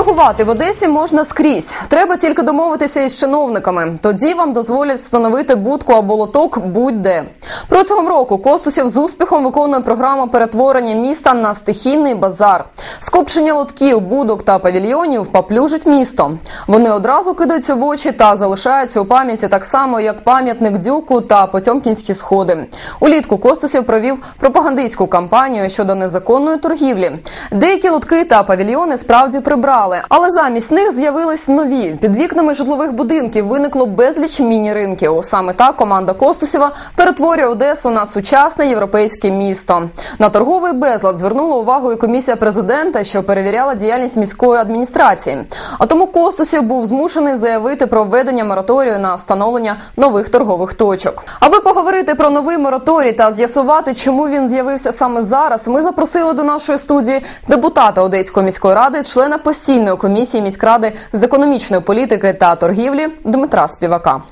Торгувати в Одесі можна скрізь. Треба тільки домовитися із чиновниками. Тоді вам дозволять встановити будку або лоток будь-де. Протягом року Костусів з успіхом виконує програму перетворення міста на стихійний базар. Скупчення лотків, будок та павільйонів поплюжить місто. Вони одразу кидаються в очі та залишаються у пам'яті так само, як пам'ятник дюку та Потьомкінські сходи. Улітку Костусів провів пропагандистську кампанію щодо незаконної торгівлі. Деякі лотки та павільйони справді прибрали, але замість них з'явились нові. Під вікнами житлових будинків виникло безліч міні-ринків. Саме так команда Костусєва перетворює Одесу на сучасне європейське місто. На торговий безлад звернула увагу і комісія президента, що перевіряла діяльність міської адміністрації. А тому Костусів був змушений заявити про введення мораторію на встановлення нових торгових точок. Аби поговорити про новий мораторій та з'ясувати, чому він з'явився саме зараз, ми запросили до нашої студії депутата Одеської міської ради, члена постійної комісії міськради з економічної політики та торгівлі Дмитра Співака.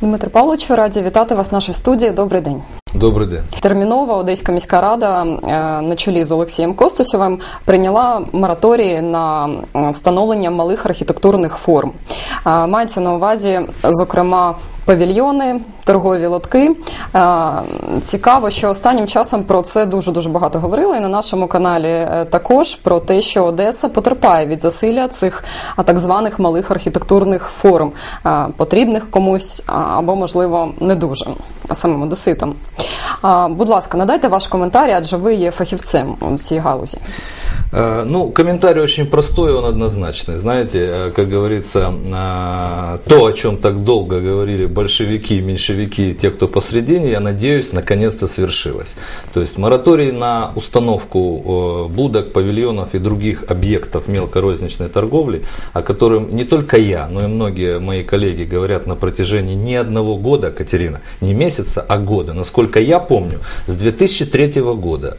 Дмитро Павлович, раді вітати вас в нашій студії. Добрий день. Добрий день. Термінова Одеська міська рада е, на чолі з Олексієм Костусєвим прийняла мораторії на е, встановлення малих архітектурних форм. Е, Мається на увазі, зокрема, павільйони, торгові лотки. Цікаво, що останнім часом про це дуже дуже багато говорили. І на нашому каналі також про те, що Одеса потерпає від засилля цих так званих малих архітектурних форм, потрібних комусь або, можливо, не дуже самим одеситам. Будь ласка, надайте ваш коментар, адже ви є фахівцем у цій галузі. Ну, комментарий очень простой, он однозначный. Знаете, как говорится, то, о чем так долго говорили большевики, меньшевики, те, кто посредине, я надеюсь, наконец-то свершилось. То есть мораторий на установку будок, павильонов и других объектов мелкорозничной торговли, о котором не только я, но и многие мои коллеги говорят на протяжении не одного года, Катерина, не месяца, а года. Насколько я помню, с 2003 года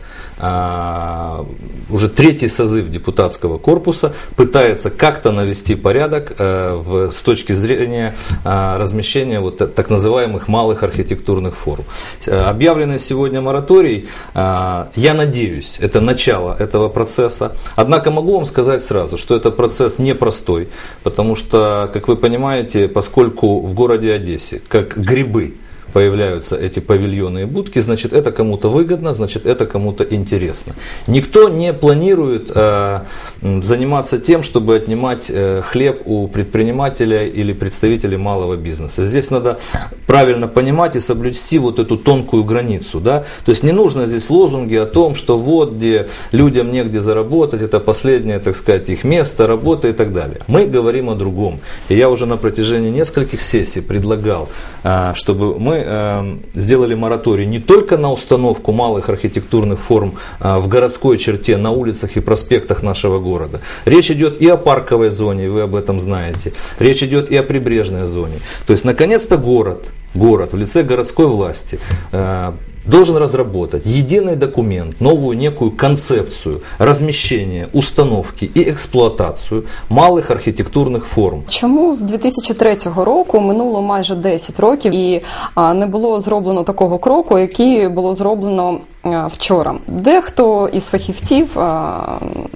уже третий созыв депутатского корпуса пытается как-то навести порядок э, в, с точки зрения э, размещения вот так называемых малых архитектурных форм. Э, объявленный сегодня мораторий, я надеюсь, это начало этого процесса. Однако могу вам сказать сразу, что это процесс непростой, потому что, как вы понимаете, поскольку в городе Одессе, как грибы, появляются эти павильоны и будки, значит это кому-то выгодно, значит это кому-то интересно. Никто не планирует э, заниматься тем, чтобы отнимать э, хлеб у предпринимателя или представителей малого бизнеса. Здесь надо правильно понимать и соблюсти вот эту тонкую границу. Да? То есть не нужно здесь лозунги о том, что вот где людям негде заработать, это последнее, так сказать, их место, работа и так далее. Мы говорим о другом. И я уже на протяжении нескольких сессий предлагал, э, чтобы мы э, сделали мораторий не только на установку малых архитектурных форм э, в городской черте, на улицах и проспектах нашего города. Речь идет и о парковой зоне, вы об этом знаете. Речь идет и о прибрежной зоне. То есть, наконец-то город, город в лице городской власти э, должен разработать единый документ, новую некую концепцию размещения, установки і експлуатацію малих архітектурних форм. Чому з 2003 року минуло майже 10 років і не було зроблено такого кроку, який було зроблено вчора? Дехто із фахівців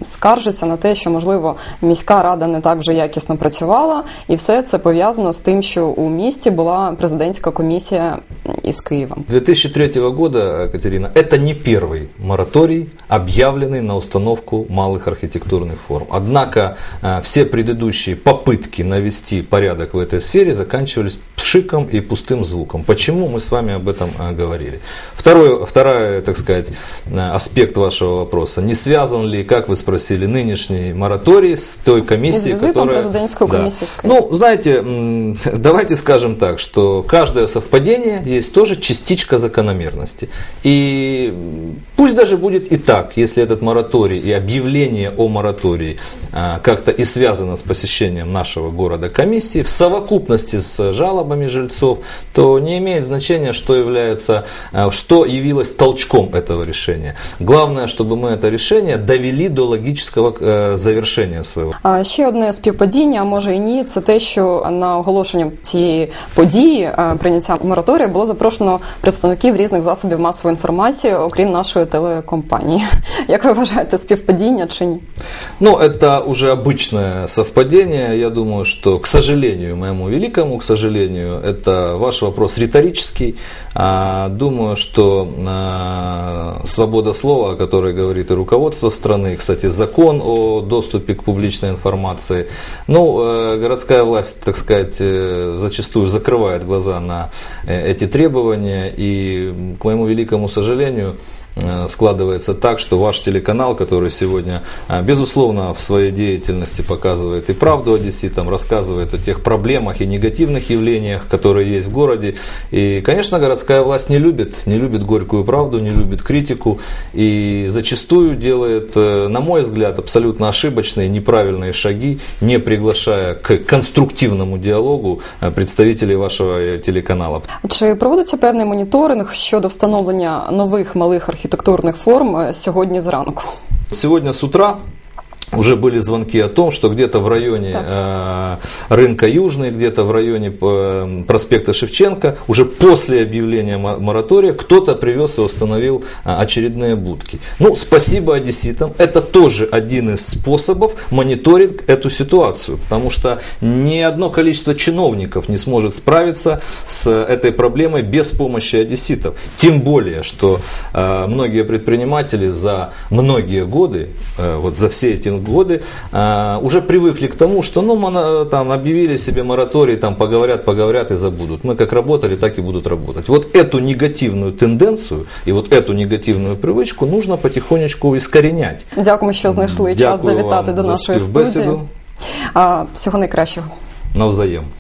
скаржиться на те, що можливо міська рада не так вже якісно працювала, і все це пов'язано з тим, що у місті була президентська комісія із Києва. 2003 года, Катерина, это не первый мораторий, объявленный на установку малых архитектурных форм. Однако все предыдущие попытки навести порядок в этой сфере заканчивались пшиком и пустым звуком. Почему мы с вами об этом говорили? Второй, второй, так сказать, аспект вашего вопроса. Не связан ли, как вы спросили, нынешний мораторий с той комиссией, с которая... президентскую да. комиссию. Ну, знаете, давайте скажем так, что каждое совпадение есть тоже частичка закономерности. И пусть даже будет и так, если этот мораторий и объявление о моратории как-то и связано с посещением нашего города комиссии, в совокупности с жалобами жильцов, то не имеет значения, что является, что явилось толчком этого решения. Главное, чтобы мы это решение довели до логического завершення свого. А ще одне співпадіння, а може і ні, це те, що на оголошення цієї події прийняття мораторію було запрошено представників різних засобів масової інформації, окрім нашої телекомпанії. Як ви вважаєте, співпадіння чи ні? Ну, это уже обычное совпадение. Я думаю, что, к сожалению, моему великому, к сожалению, это ваш вопрос риторический. А, Думаю, что а, свобода слова, о которой говорит и руководство страны, кстати, закон о доступе к публичной информации, ну, э, городская власть, так сказать, э, зачастую закрывает глаза на э, эти требования. И, м, к моему великому сожалению, э, складывается так, что ваш телеканал, который сегодня, а, безусловно, в своей деятельности показывает и правду одесситам, рассказывает о тех проблемах и негативных явлениях, которые есть в городе. И, конечно, городская власть не любит, не любит горькую правду, не любит критику и зачастую делает, э, на мой взгляд, абсолютно ошибочные, неправильные шаги, не приглашая к конструктивному диалогу э, представителей вашего э, телеканала. Чи проводиться певний моніторинг щодо встановлення нових малих архітектурних форм е, сьогодні зранку? Сегодня с утра уже были звонки о том, что где-то в районе э, рынка Южный, где-то в районе э, проспекта Шевченко, уже после объявления мо- моратория, кто-то привез и установил э, очередные будки. Ну, спасибо одесситам. Это тоже один из способов мониторить эту ситуацию, потому что ни одно количество чиновников не сможет справиться с этой проблемой без помощи одесситов. Тем более, что э, многие предприниматели за многие годы, э, вот за все эти годы, э, уже привыкли к тому, что ну, моно- там объявили себе мораторий, там поговорят, поговорят и забудут. Мы как работали, так и будут работать. Вот эту негативную тенденцию и вот эту негативную привычку нужно потихонечку искоренять. Дякуємо, що знайшли час Дякую завітати вам до за нашої співбесіду. студії. А, всього найкращого. Навзаєм.